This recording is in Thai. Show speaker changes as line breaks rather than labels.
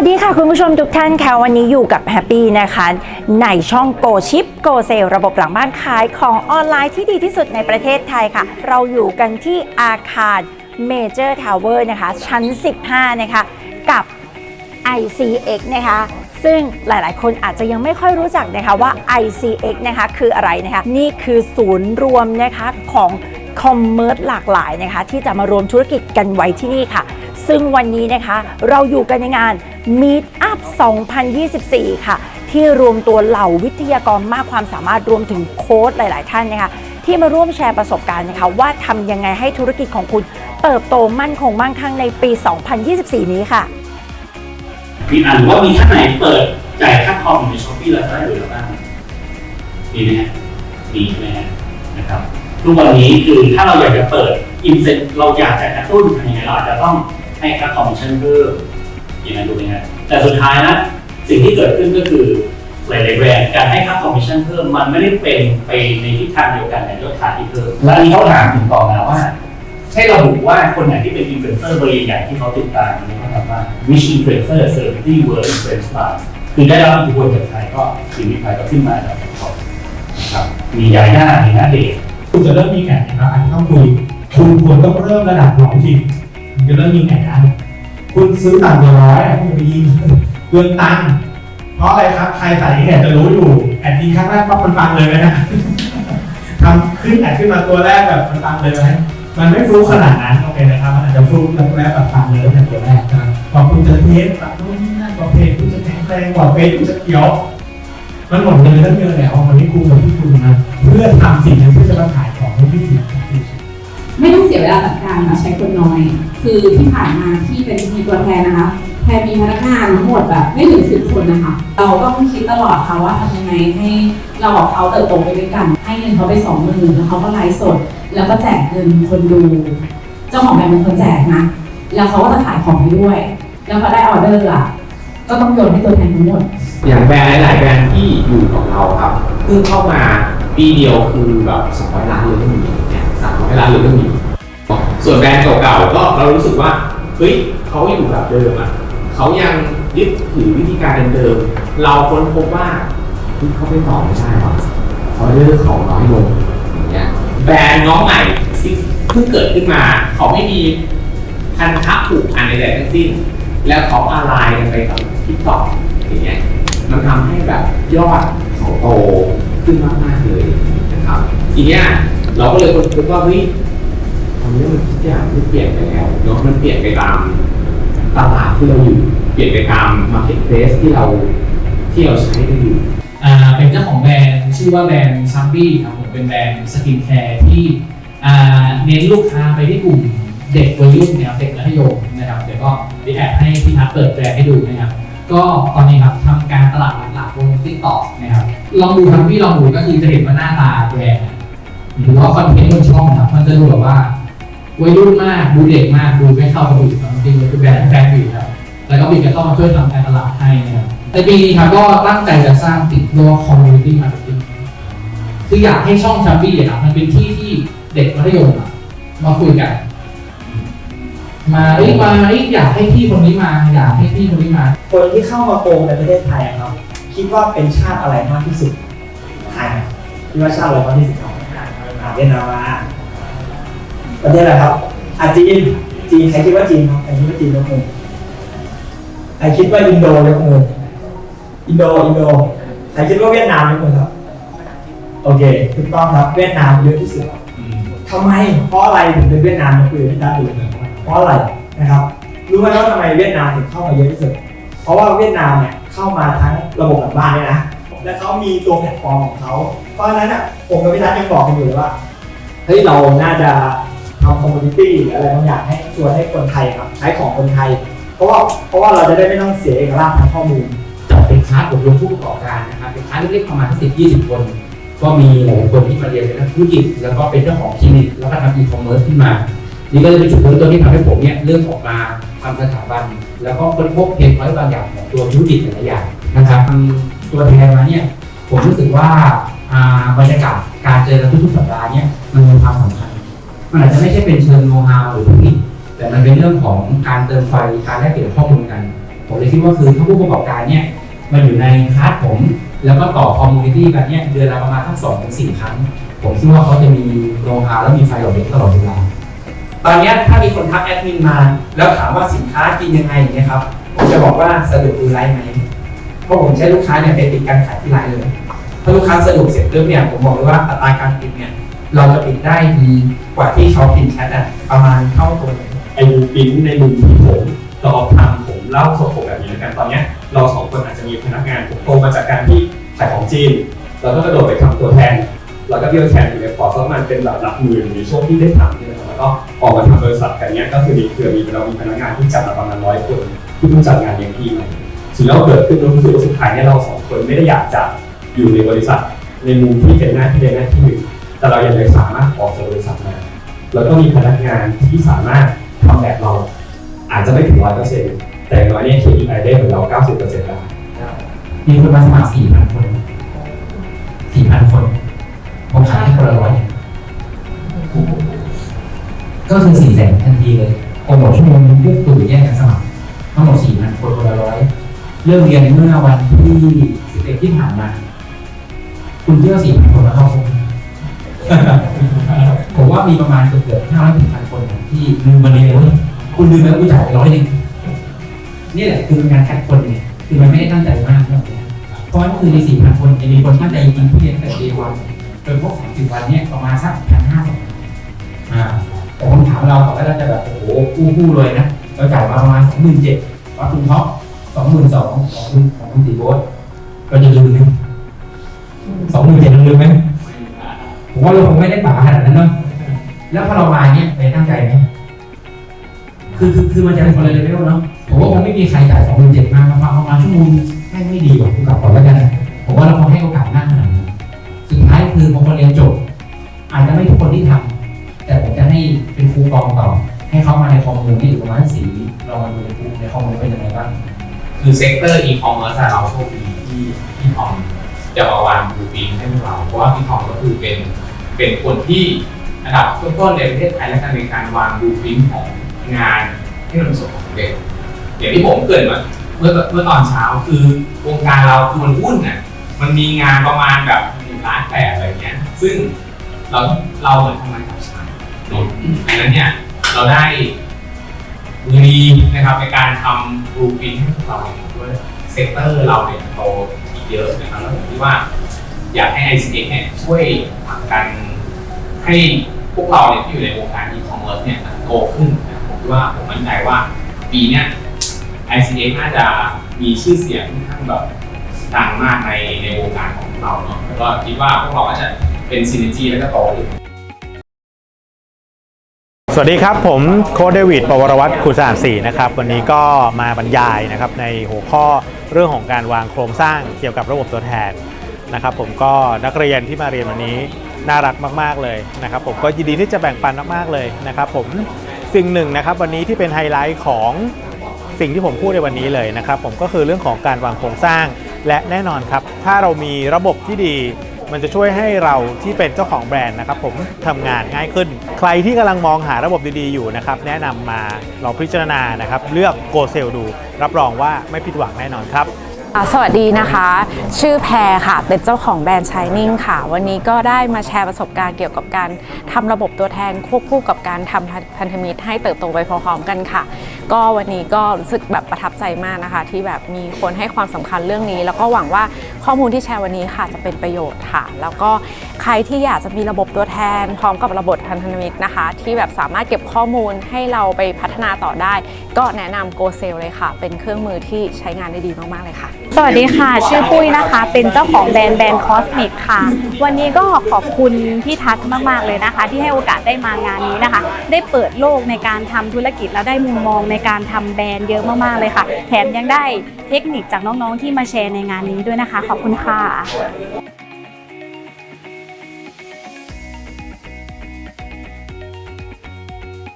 วัสดีค่ะคุณผู้ชมทุกท่านค่ะวันนี้อยู่กับแฮปปี้นะคะ ในช่องโกชิปโกเซลระบบหลังบ้านขายของออนไลน์ที่ดีที่สุดในประเทศไทยค่ะ เราอยู่กันที่อาคารเมเจอร์ทาวเวอร์นะคะ ชั้น 15 นะคะ กับ ICX นะคะ ซึ่งหลายๆ คนอาจจะยังไม่ค่อยรู้จักนะคะว่า ICX นะคะคืออะไรนะคะ นี่คือศูนย์รวมนะคะของ คอมเมอร์สหลากหลายนะคะ ที่จะมารวมธุรกิจกันไว้ที่นี่ค่ะ ซึ่งวันนี้นะคะเราอยู่กันในงาน Meet Up 2024 ค่ะ ที่รวมตัวเหล่าวิทยากรมากความสามารถรวมถึงโค้ดหลาย ๆ ท่านนะคะที่มาร่วมแชร์ประสบการณ์นะคะว่าทำยังไงให้ธุรกิจของคุณเติบโตมั่นคงมั่งคั่งในปี 2024 นี้ค่ะ
มีอ่านว่ามีท่านไหนเปิดจ่ายค่าคอมในช้อปปี้แล้วได้หรือบ้างมีไหมฮะมีไหมฮะนะครับ ทุกวันนี้คือถ้าเราอยากจะเปิดอินเซ็ตเราอยากจะกระตุ้นทำยังไงเราอาจจะต้องให้ค่าคอมมิชชั่นเพิ่มอย่างนั้นถูกไหมฮะแต่สุดท้ายนะสิ่งที่เกิดขึ้นก็คือหลายๆแบรนด์การให้ค่าคอมมิชชั่นเพิ่มมันไม่ได้เป็นไปในทิศทางเดียวกันในยอดขายที่เพิ่มและอันนี้เขาถามถึงต่อมาว่าให้ระบุว่าคนไหนที่เป็นอินฟลูเอนเซอร์เบอร์ใหญ่ที่เขาติดตามนี่เขาถามว่า which influencer celebrity were influenced by คือได้รับอิทธิพลจากใครก็สิ่งที่ใครก็ขึ้นมาจากเขานะครับมียาย่ามีนาเดชน์
คุณจะเริ่มมีแข่งนะครับอาจจะต้องคุย คุณควรต้องเริ่มระดับหลองจริงคุณจะเริ่มยิงแข่งกันคุณซื้อต่ำกว่าร้อยคุณไปยิงเกินตังค์เพราะอะไรครับ ใครใส่แอดจะรู้อยู่แอดยิงครั้งแรกปั๊บมันปังเลยไหมนะทำขึ้นแอดขึ้นมาตัวแรกแบบมันปังเลยไหมมันไม่ฟลุกขนาดนั้นโอเคนะครับมันอาจจะฟลุกแบบแรกแบบปังเลยแต่ตัวแรกนะพอคุณจะเทสแบบนู่นนี่นั่นกว่าเพจคุณจะแข็งแรงกว่าเฟซคุณจะเขียวมันหมดเลยตั้งเยอะแล้ววันนี้คุณกับพี่คุณนะเพื่อทำสิ่งนั้นเพื่อจะมาขาย ของให้พี่สิ
ไม่ต้องเสียเวลาจัดการนะใช้คนน้อย คือที่ผ่านมาที่เป็นทีตัวแทนนะคะ แทนมีพนักงานทั้งหมดแบบไม่ถึงสิบคนนะคะ เราต้องคิดตลอดค่ะว่าทำยังไงให้เรากับเขาเติบโตไปด้วยกัน ให้เงินเขาไปสองหมื่นแล้วเขาก็ไลฟ์สด แล้วก็แจกเงินคนดู เจ้าของแบรนด์เป็นคนแจกนะ แล้วเขาก็จะขายของให้ด้วย แล้วพอได้ออเดอร์อะ ก็ต้องโยนให้ตัวแทนทั้งหมด
อย่างแบรนด์หลายๆแบรนด์ที่อยู่กับเราครับเพิ่งเข้ามา ปีเดียวคือแบบสองร้อยล้านเลยก็มีสามร้อยล้านเลยก็มีส่วนแบรนด์เก่าๆก็เรารู้สึกว่าเฮ้ยเขาอยู่แบบเดิมอะเขายังยึดถือวิธีการเดิมๆเราค้นพบว่าเขาไปต่อไม่ใช่หรอกออเดอร์เขาน้อยลงอย่างเงี้ยแบรนด์น้องใหม่ที่เพิ่งเกิดขึ้นมาเขาไม่มีพันธะผูกพันใดๆทั้งสิ้น แล้วเขาอะไรกันไปกับทิกตอกอย่างเงี้ยมันทำให้แบบยอดเขาโต ขึ้นมากๆเลยนะครับทีเนี้ยเราก็เลยคนพบว่าเฮ้ยตอนนี้มันทุกอย่างมันเปลี่ยนไปแล้วเนาะมันเปลี่ยนไปตามตลาดที่เราอยู่เปลี่ยนไปตาม marketplace ที่เราที่เราใช้กันอยู่
อ่าเป็นเจ้าของแบรนด์ชื่อว่าแบรนด์ซัมบี้ครับผมเป็นแบรนด์สกินแคร์ที่อ่าเน้นลูกค้าไปที่กลุ่มเด็กวัยรุ่นนะครับเด็กมัธยมนะครับเดี๋ยวก็เดี๋ยวแอบให้พี่ทัศเปิดแบรนด์ให้ดูนะครับ ก็ตอนนี้ครับทำการตลาดหลักๆบนทิกตอกนะครับลองดูครับพี่ลองดูก็คือจะเห็นว่าหน้าตาแบรนด์หรือว่าคอนเทนต์บนช่องนะครับมันจะดูแบบว่าวัยรุ่นมากดูเด็กมากดูไม่เข้ากับบีครับจริงๆมันคือแบรนด์แฟนบีครับแล้วก็บีก็เข้ามาช่วยทำการตลาดให้นะครับในปีนี้ครับก็ตั้งใจจะสร้างติดตัว community marketing คืออยากให้ช่องชัมบี้ครับมันเป็นที่ที่เด็กมัธยมอะมาคุยกัน มาเอ้ยมาเอ้ยอยากให้พี่คนนี้มาอยากให้พี่คนนี้มา
คนที่เข้ามาโกงในประเทศไทยอะครับ คิดว่าเป็นชาติอะไรมากที่สุดไทยนะคิดว่าชาติอะไรมากที่สุดครับอ่าเวียดนามมาประเทศอะไรครับอาจีนจีนใครคิดว่าจีนครับใครคิดว่าจีนยกมือใครคิดว่าอินโดยกมืออินโดอินโดใครคิดว่าเวียดนามยกมือครับโอเคถูกต้องครับเวียดนามเยอะที่สุดทำไมเพราะอะไรถึงเป็นเวียดนามยกมือที่ด้านอื่นเพ ราะอะไรนะครับรู้ไหมว่าทำไมเวียดนามถึงเข้ามาเยอะที่สุด เพราะว่าเวียดนามเนี่ยเข้ามาทั้งระบบกับบ้านเนี่ยนะ และเขามีตัวแพลตฟอร์มของเขา เพราะฉะนั้นอะผมกับพี่ทัศน์ยังบอกกันอยู่เลยว่าเฮ้ยเราน่าจะทำคอมมูนิตี้หรืออะไรบางอย่างให้ชวนให้คนไทยครับใช้ของคนไทย เพราะว่าเพราะว่าเราจะได้ไม่ต้องเสียเอกราชทางข้อมูล
จัดเป็นคลาสอบรมผู้ประกอบการนะครับเป็นคลาสเล็กๆประมาณสิบยี่สิบคน ก็มีหลายคนที่มาเรียนเป็นนักธุรกิจ แล้วก็เป็นเจ้าของคลินิกแล้วก็ทำอีคอมเมิร์ซขึ้นมา นี่ก็เลยเป็นจุดเริ่มต้นที่ทำให้ผมเนี่ยเริ่มออกมาทำสถาบัน แล้วก็ค้นพบเพนพอยต์บางอย่างของตัวธุรกิจแต่ละอย่างนะครับตัวแทนมาเนี่ยผมรู้สึกว่าบรรยากาศการเจอกันทุกๆสัปดาห์เนี่ยมันมีความสำคัญ มันอาจจะไม่ใช่เป็นเชิงโน้ตฮาวหรือเทคนิคแต่มันเป็นเรื่องของการเติมไฟการแลกเปลี่ยนข้อมูลกัน
ผมเลยคิดว่าคือถ้าผู้ประกอบการเนี่ยมาอยู่ในคลาสผม แล้วก็ต่อคอมมูนิตี้กันเนี่ยเดือนละประมาณทั้งสองถึงสี่ครั้ง ผมคิดว่าเขาจะมีโรงงานแล้วมีไฟหล่อเลี้ยงตลอดเวลา
ตอนนี้ถ้ามีคนทักแอดมินมา แล้วถามว่าสินค้ากินยังไงอย่างเงี้ยครับผมจะบอกว่าสะดวกดูไลฟ์ไหมเพราะผมใช้ลูกค้าเนี่ยไปปิดการขายที่ไลฟ์เลยถ้าลูกค้าสะดวกเสร็จปุ๊บเนี่ยผมบอกเลยว่าอัตราการปิดเนี่ยเราจะปิดได้ดีกว่าที่เขาพิมพ์แชทอะประมาณเท่าตัวเลย
ไอ้มุมปิ้นในมุมที่ผมกับออฟทำผมเล่าสดๆแบบนี้แล้วกันตอนเนี้ยเราสองคนอาจจะมีพนักงานผมโตมาจากการที่ขายของจีนเราก็กระโดดไปทำตัวแทนแล้วก็เบี้ยวแทนอยู่ในพอร์ตกประมาณเป็นแบบหลักหมื่นในช่วงที่ได้ทำ เนี่ยนะครับแล้วก็ออกมาทำบริษัทกันเนี้ยก็คือมีเครือมีเรามีพนักงานที่จัดมาประมาณร้อยคนที่เพิ่งจัดงานเลี้ยงพี่มาสิ่งที่เราเกิดขึ้นเรารู้สึกว่าสุดท้ายเนี่ยเราสองคนไม่ได้อยากจะอยู่ในบริษัท ในมุมที่เป็นหน้าที่ใดหน้าที่หนึ่งแต่เรายังสามารถออกจากบริษัทมาแล้วก็มีพนักงานที่สามารถทำแบบเรา อาจจะไม่ถึงร้อยเปอร์เซ็นต์แต่อย่างน้อยเนี่ย KPI ได้เหมือนเราเก้าสิบเปอร์เซ็นต์แล้ว
มีคนมาสมัครสี่พันคนสี่พันคนผมขายให้คนละร้อย ก็คือสี่แสนทันทีเลยโปรโมทชั่วโมงนึงปุ๊บตู่แยกกันสมัครทั้งหมดสี่พันคนคนละร้อยเริ่มเรียนเมื่อวันที่สิบเอ็ดที่ผ่านมา คุณเชื่อสี่พันคนมาเข้าครบผมว่ามีประมาณเกือบเกือบห้าร้อยถึงพันคนนะที่ลืมมาเรียนเลยคุณลืมไปแล้วคุณจ่ายไปร้อยหนึ่งนี่แหละคือเป็นงานคัดคนเนี่ยคือมันไม่ได้ตั้งใจมากแบบนี้เพราะว่าคือในสี่พันคนจะมีคนตั้งใจจริงที่เรียนตั้งแต่เดวันจนพวกสามสิบวันเนี่ยประมาณสักพันห้าสองอ่า แต่ผมถาเราก่อนว่าเราจะแบบโอ้โหกู้กู้เลยนะเราจ่ายมาประมาณสองหมื่นเจ็ดวัดคุณท็อปสองหมื่นสองของคุณของคุณตีโบ๊ทเราจะลืมไหมสองหมื่นเจ็ดเราลืมไหมผมว่าเราคงไม่ได้ป่าขนาดนั้นเนาะแล้วพอเรามาเนี่ยไปตั้งใจไหมคือคือคือมันจะเป็นคนละเลเวลเนาะผมว่าคงไม่มีใครจ่ายสองหมื่นเจ็ดมามาฟังประมาณชั่วโมงแม่งไม่ดีกว่ากูกลับก่อนแล้วกันผมว่าเราคงให้โอกาสมากขนาดนั้สุดท้ายคือพอคนเรียนจบ อาจจะไม่ทุกคนที่ทำ กองต่อ ให้เขามาในคอมมูนนี่อยู่ประมาณสี่วิเรามาดูในครูในคอมมูนเป็นยังไงบ้าง
คือเซกเตอร์อีคอมเมิร์ซเราโชคดีที่พี่ทอมจะมาวางบูปินให้พวกเรา เพราะว่าพี่ทอมก็คือเป็นเป็นคนที่อันดับต้นๆในประเทศไทยและกันในการวางบูปินของงานให้มันประสบความสำเร็จอย่างที่ผมเกิดมาเมื่อเมื่อตอนเช้าคือวงการเราคือมันวุ่นน่ะมันมีงานประมาณแบบหนึ่งล้านแปดอะไรเงี้ย ซึ่งเราเราเหมือนทำงานกับชา นอะดังนั้นเนี่ยเราได้มือดีนะครับในการทำบลูปินให้พวกเราเนี่ยด้วยเซกเตอร์เราเนี่ยโตอีกเยอะนะครับแล้วผมคิดว่า อยากให้ ICX เนี่ยช่วยผลักดันให้พวกเราเนี่ยที่อยู่ในวงการอีคอมเมิร์ซเนี่ยโตขึ้นนะผมคิดว่าผมมั่นใจว่าปีเนี้ย ICX น่าจะมีชื่อเสียงค่อนข้างแบบดังมากในในวงการของเราเนาะแล้วก็คิดว่าพวกเราก็จะเป็นซินเนจีแล้วก็โตขึ้น
วัสดีครับ ผมโค้ดเดวิดปวรวัตรคุณสาดศรีนะครับ วันนี้ก็มาบรรยายนะครับในหัวข้อเรื่องของการวางโครงสร้างเกี่ยวกับระบบตัวแทนนะครับ ผมก็นักเรียนที่มาเรียนวันนี้น่ารักมาก ๆเลยนะครับ ผมก็ยินดีที่จะแบ่งปันมากๆเลยนะครับ ผมสิ่งหนึ่งนะครับ วันนี้ที่เป็นไฮไลท์ของสิ่งที่ผมพูดในวันนี้เลยนะครับ ผมก็คือเรื่องของการวางโครงสร้างและแน่นอนครับ ถ้าเรามีระบบที่ดี มันจะช่วยให้เราที่เป็นเจ้าของแบรนด์นะครับผมทำงานง่ายขึ้น ใครที่กำลังมองหาระบบดีๆอยู่นะครับแนะนำมาลองพิจารณานะครับเลือกโกเซลดู รับรองว่าไม่ผิดหวังแน่นอนครับ
สวัสดีนะคะ ชื่อแพรค่ะ เป็นเจ้าของแบรนด์ Shining ค่ะ วันนี้ก็ได้มาแชร์ประสบการณ์เกี่ยวกับการทำระบบตัวแทนควบคู่กับการทำพันธมิตรให้เติบโตไปพร้อมๆกันค่ะ ก็วันนี้ก็รู้สึกแบบประทับใจมากนะคะ ที่แบบมีคนให้ความสำคัญเรื่องนี้ แล้วก็หวังว่าข้อมูลที่แชร์วันนี้ค่ะจะเป็นประโยชน์ค่ะ แล้วก็ใครที่อยากจะมีระบบตัวแทน พร้อมกับระบบพันธมิตรนะคะ ที่แบบสามารถเก็บข้อมูลให้เราไปพัฒนาต่อได้ ก็แนะนำ GoSale เลยค่ะ เป็นเครื่องมือที่ใช้งานได้ดีมากๆเลยค่ะ
สวัสดีค่ะ ชื่อปุ้ยนะคะ เป็นเจ้าของแบรนด์แบรนด์คอสมิกค่ะ วันนี้ก็ขอบคุณพี่ทัศน์มาก ๆ เลยนะคะ ที่ให้โอกาสได้มางานนี้นะคะ ได้เปิดโลกในการทำธุรกิจแล้วได้มุมมองในการทำแบรนด์เยอะมาก ๆ เลยค่ะ แถมยังได้เทคนิคจากน้อง ๆ ที่มาแชร์ในงานนี้ด้วยนะคะ ขอบคุณค่ะ